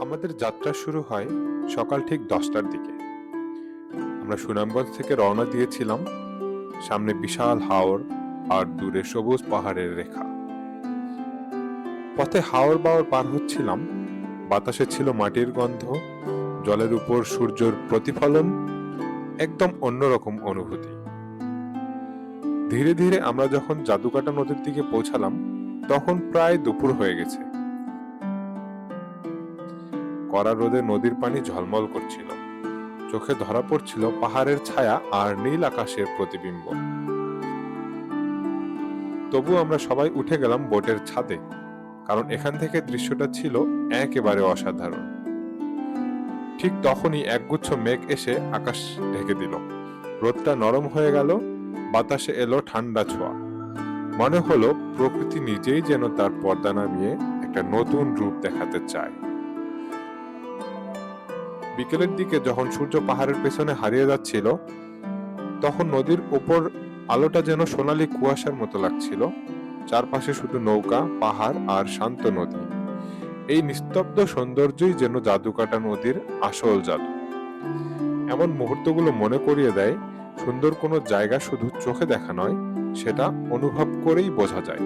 আমাদের যাত্রা শুরু হয় সকাল ঠিক দশটার দিকে। আমরা সুনামগঞ্জ থেকে রওনা দিয়েছিলাম। সামনে বিশাল হাওর আর দূরে সবুজ পাহাড়ের রেখা। পথে হাওর বাওর পার হচ্ছিলাম। বাতাসে ছিল মাটির গন্ধ। জলের উপর সূর্যের প্রতিফলন একদম অন্যরকম অনুভূতি। ধীরে ধীরে আমরা যখন জাদুকাটা নদীর দিকে পৌঁছালাম, তখন প্রায় দুপুর হয়ে গেছে। কড়া রোদে নদীর পানি ঝলমল করছিল। চোখে ধরা পড়ছিল পাহাড়ের ছায়া আর নীল আকাশের প্রতিবিম্ব। তবু আমরা সবাই উঠে গেলাম বোটের ছাদে, কারণ এখান থেকে দৃশ্যটা ছিল একেবারে অসাধারণ। ঠিক তখনই একগুচ্ছ মেঘ এসে আকাশ ঢেকে দিল। রোদটা নরম হয়ে গেল, বাতাসে এলো ঠান্ডা ছোঁয়া। মনে হলো প্রকৃতি নিজেই যেন তার পর্দা নামিয়ে একটা নতুন রূপ দেখাতে চায়। বিকেলের দিকে যখন সূর্য পাহাড়ের পেছনে হারিয়ে যাচ্ছিল, তখন নদীর উপর আলোটা যেন সোনালি কুয়াশার মতো লাগছিল। চারপাশে শুধু নৌকা, পাহাড় আর শান্ত নদী। এই নিস্তব্ধ সৌন্দর্যই যেন জাদুকাটা নদীর আসল জাদু। এমন মুহূর্তগুলো মনে করিয়ে দেয়, সুন্দর কোনো জায়গা শুধু চোখে দেখা নয়, সেটা অনুভব করেই বোঝা যায়।